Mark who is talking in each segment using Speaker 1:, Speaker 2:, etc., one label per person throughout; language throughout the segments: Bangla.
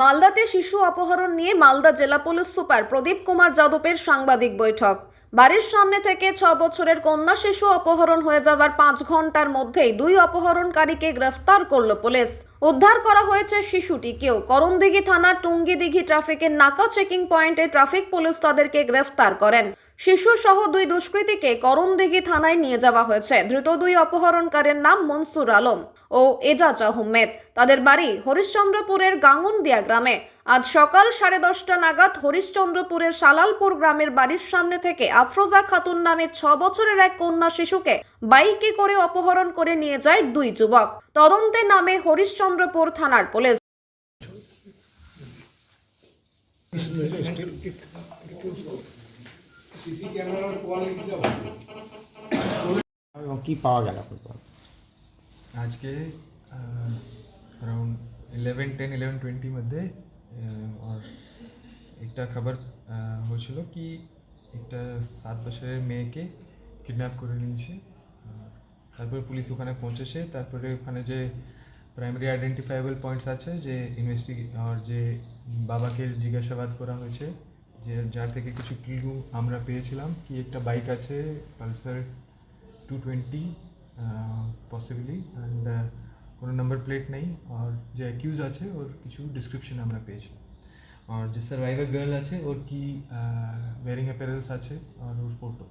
Speaker 1: মালদাতে শিশু অপহরণ নিয়ে মালদা জেলা পুলিশ সুপার প্রদীপ কুমার যাদবের সাংবাদিক বৈঠক। বাড়ির সামনে থেকে ছ বছরের কন্যা শিশু অপহরণ হয়ে যাওয়ার পাঁচ ঘণ্টার মধ্যেই দুই অপহরণকারীকে গ্রেফতার করল পুলিশ। উদ্ধার করা হয়েছে শিশুটিকেও। করণদিঘি থানার টুঙ্গিদিঘি ট্রাফিকের নাকা চেকিং পয়েন্টে ট্রাফিক পুলিশ তাদেরকে গ্রেফতার করেন। শিশু সহ দুই দুষ্কৃতীকে করণদিঘি থানায় নিয়ে যাওয়া হয়েছে। ধৃত দুই অপহরণকারীর নাম মনসুর আলম ও এজাজ আহমেদ। তাদের বাড়ি হরিশ্চন্দ্রপুরের গাঙ্গুনদিয়া গ্রামে। আজ সকাল সাড়ে দশটা নাগাদ হরিশ্চন্দ্রপুরের সালালপুর গ্রামের বাড়ির সামনে থেকে আফরোজা খাতুন নামে ছ বছরের এক কন্যা শিশুকে বাইকে করে অপহরণ করে নিয়ে যায় দুই যুবক। তদন্তে নামে হরিশ্চন্দ্রপুর থানার পুলিশ।
Speaker 2: সিসি ক্যামেরার কোয়ালিটিটা ভালো
Speaker 3: এবং কি পাওয়া গেল আপনার পর?
Speaker 4: আজকে around eleven ten eleven twenty मध्ये আহ, আর একটা খবর আহ, হয়েছিল কি একটা সাত বছরের মেয়েকে কিডন্যাপ করে নিয়েছে আর তারপরে পুলিশ ওখানে পৌঁছেছে তারপরে ওখানে যে প্রাইমারি আইডেন্টিফাইবল পয়েন্টস আছে যে ইনভেস্টিগ আর যে বাবাকে জিজ্ঞাসাবাদ করা হয়েছে যে যার থেকে কিছু ক্লু আমরা পেয়েছিলাম, কি একটা বাইক আছে Pulsar two twenty possibly and কোনো নাম্বার প্লেট নেই, আর যে অ্যাকিউজ আছে, ওর কিছু ডিসক্রিপশন আমরা পেয়েছিলাম। আর যে সার্ভাইভার গার্ল আছে, ওর কি ওয়ারিং অ্যাপারেলস আছে, আর ওর ফটো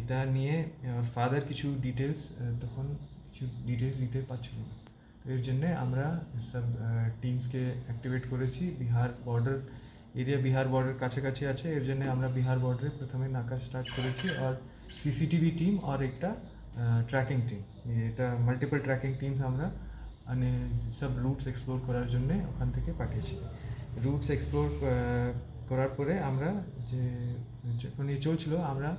Speaker 4: এটা নিয়ে ওর ফাদার কিছু ডিটেলস তখন কিছু ডিটেলস দিতে পারছিল না। তো এর জন্যে আমরা সব টিমসকে অ্যাক্টিভেট করেছি। Bihar border area Bihar border কাছাকাছি আছে, এর জন্য আমরা বিহার বর্ডারে প্রথমে নাকা স্টার্ট করেছি আর সিসিটিভি টিম আর একটা ট্র্যাকিং টিম এটা মাল্টিপল ট্র্যাকিং টিমস আমরা মানে সব রুটস এক্সপ্লোর করার জন্যে ওখান থেকে পাঠিয়েছি। রুটস এক্সপ্লোর করার পরে আমরা যে যখন ইয়ে চলছিল আমরা,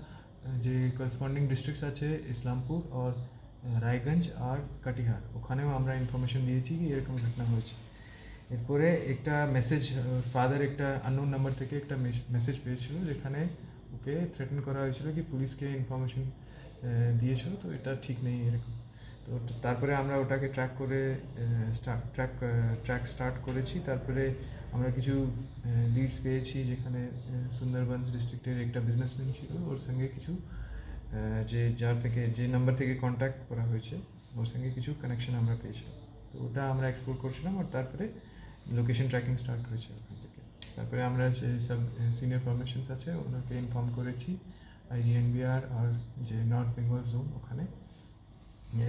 Speaker 4: যে করসপন্ডিং ডিস্ট্রিক্টস আছে, ইসলামপুর আর রায়গঞ্জ আর কাটিহার, ওখানেও আমরা ইনফরমেশন দিয়েছি কি এরকম ঘটনা হয়েছে। এরপরে একটা মেসেজ ফাদার একটা আননোন নাম্বার থেকে একটা মেসেজ পেয়েছিল যেখানে ওকে থ্রেটেন করা হয়েছিল কি পুলিশকে ইনফরমেশন দিয়েছিল, তো এটা ঠিক নেই এরকম। তো তারপরে আমরা ওটাকে ট্র্যাক করে ট্র্যাক ট্র্যাক স্টার্ট করেছি। তারপরে আমরা কিছু লিডস পেয়েছি যেখানে সুন্দরবনস ডিস্ট্রিক্টের একটা বিজনেসম্যান ছিল ওর সঙ্গে কিছু যে যার থেকে, যে নাম্বার থেকে কন্ট্যাক্ট করা হয়েছে, ওর সঙ্গে কিছু কানেকশন আমরা পেয়েছিলাম। তো ওটা আমরা এক্সপ্লোর করছিলাম আর তারপরে লোকেশন ট্র্যাকিং স্টার্ট করেছি ওখান থেকে। তারপরে আমরা যে সব সিনিয়র ফরমেশনস আছে, ওনাকে ইনফর্ম করেছি আইজিএনবিআর আর যে নর্থ বেঙ্গল জোন ওখানে।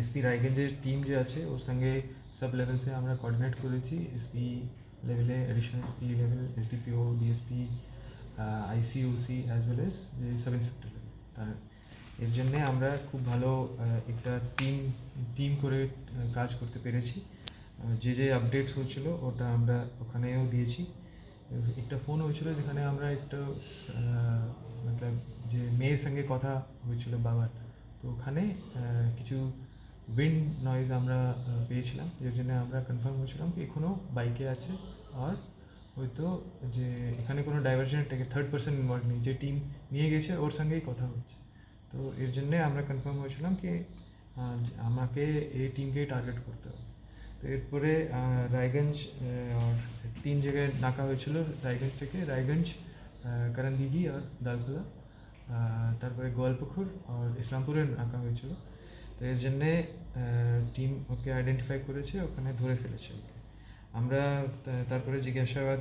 Speaker 4: এসপি রায়গঞ্জের টিম যে আছে, ওর সঙ্গে সব লেভেলসে আমরা কোঅর্ডিনেট করেছি। এসপি লেভেলে additional SP level SDPO DSP ICOC as well S যে সাব ইন্সপেক্টর এর জন্যে আমরা খুব ভালো একটা টিম টিম করে কাজ করতে পেরেছি। যে যে আপডেটস হয়েছিল ওটা আমরা ওখানেও দিয়েছি। একটা ফোন হয়েছিল যেখানে আমরা একটা মতলব যে মেয়ের সঙ্গে কথা হয়েছিল বাবার। তো ওখানে কিছু উইন্ড নয়েজ আমরা পেয়েছিলাম। এর জন্য আমরা কনফার্ম হয়েছিলাম কি এখনও বাইকে আছে আর হয়তো যে এখানে কোনো ডাইভার্জনের থার্ড পার্সন ইনভলভ নেই। যে টিম নিয়ে গেছে ওর সঙ্গেই কথা হচ্ছে। তো এর জন্যে আমরা কনফার্ম হয়েছিলাম কি আমাকে এই টিমকেই টার্গেট করতে হবে। তো এরপরে রায়গঞ্জ তিন জায়গায় ডাকা হয়েছিল রায়গঞ্জ থেকে রায়গঞ্জ আহ, করণদিঘি আর দালখোলা। তারপরে গোয়ালপুকুর আর ইসলামপুরে নাকা হয়েছিল। তো এর জন্যে টিম ওকে আইডেন্টিফাই করেছে ওখানে ধরে ফেলেছে ওকে। আমরা তারপরে জিজ্ঞাসাবাদ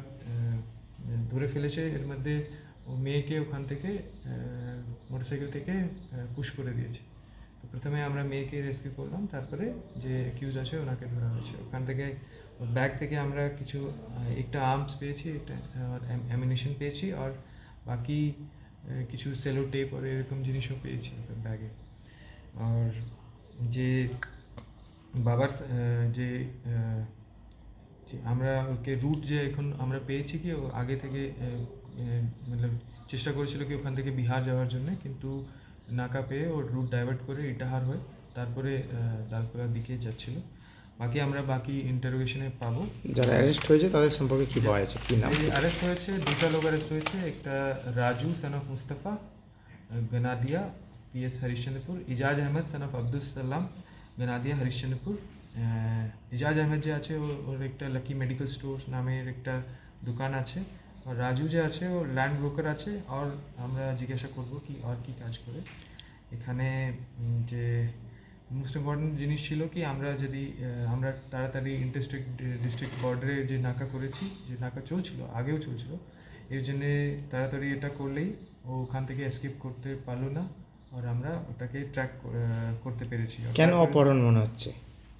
Speaker 4: ধরে ফেলেছে। এর মধ্যে ও মেয়েকে ওখান থেকে মোটরসাইকেল থেকে পুশ করে দিয়েছে। তো প্রথমে আমরা মেয়েকে রেস্কিউ করলাম, তারপরে যে অ্যাকিউজ আছে ওনাকে ধরা হয়েছে। ওখান থেকে ব্যাগ থেকে আমরা কিছু একটা আর্মস পেয়েছি, একটা অ্যামিনেশন পেয়েছি, আর বাকি কিছু সেলো টেপ আর এরকম জিনিসও পেয়েছি ব্যাগে আর যে বাবার যে আমরা ওকে রুট যে এখন আমরা পেয়েছি কি, ও আগে থেকে মতলব চেষ্টা করেছিল কি ওখান থেকে বিহার যাওয়ার জন্য কিন্তু নাকা পেয়ে ওর রুট ডাইভার্ট করে ইটাহার হয়ে তারপরে দালকোলার দিকে যাচ্ছিল। বাকি আমরা বাকি ইন্টারোগেশনে পাবো।
Speaker 3: যারা অ্যারেস্ট হয়েছে তাদের সম্পর্কে কি পাওয়া যাচ্ছে কি নাম?
Speaker 4: অ্যারেস্ট হয়েছে দুটা লোক অ্যারেস্ট হয়েছে একটা Raju son of Mustafa Ganadia PS Harishchandrapur Ijaz Ahmed son of Abdul Salam Ganadia Harishchandrapur. Ijaz Ahmed যে আছে ওর একটা লাকি মেডিকেল স্টোর নামের একটা দোকান আছে। রাজু যে আছে ও ল্যান্ড ব্রোকার আছে আর আমরা জিজ্ঞাসা করব কি আর কি কাজ করে এখানে যে মোস্ট ইম্পর্টেন্ট জিনিস ছিল কি আমরা যদি আমরা তাড়াতাড়ি ইন্টারস্ট্রিক্ট ডিস্ট্রিক্ট বর্ডারে যে নাকা করেছি যে নাকা চলছিল আগেও চলছিল এর জন্যে তাড়াতাড়ি এটা করলেই ও ওখান থেকে এসকেপ করতে পারল না আর আমরা ওটাকে ট্র্যাক করতে পেরেছি।
Speaker 3: কেন অপহরণ মনে হচ্ছে?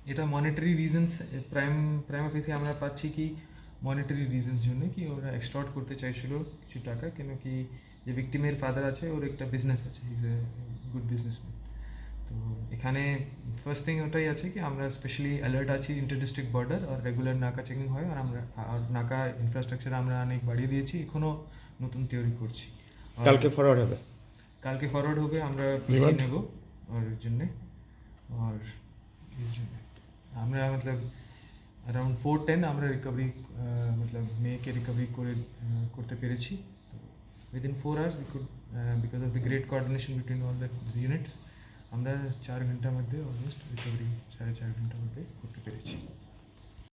Speaker 4: এটা মনিটারি রিজনস প্রাইম প্রাইম অফিসে আমরা পাচ্ছি কি মনিটারি রিজনস জন্য কি ওরা এক্সটর্ট করতে চাইছিল কিছু টাকা কেন কি যে ভিক্টিমের ফাদার আছে ওর একটা বিজনেস আছে ইজ এ গুড বিজনেসম্যান তো এখানে ফার্স্ট থিং ওটাই আছে কি আমরা স্পেশালি অ্যালার্ট আছি ইন্টার ডিস্ট্রিক্ট বর্ডার আর রেগুলার নাকা চেকিং হয় আর আমরা আর নাকা ইনফ্রাস্ট্রাকচার আমরা অনেক বাড়িয়ে দিয়েছি এখনও নতুন তৈরি করছি।
Speaker 3: কালকে ফরওয়ার্ড হবে?
Speaker 4: কালকে ফরওয়ার্ড হবে আমরা পিসি নেব ওর জন্যে আর আমরা মতলব অ্যারাউন্ড ফোর টেন আমরা রিকভারি মতলব মেয়েকে রিকভারি করে করতে পেরেছি। তো within four hours we could because of the great coordination between all the units আমরা চার ঘণ্টার মধ্যে অলমোস্ট রিকভারি সাড়ে চার ঘণ্টার মধ্যে করতে পেরেছি।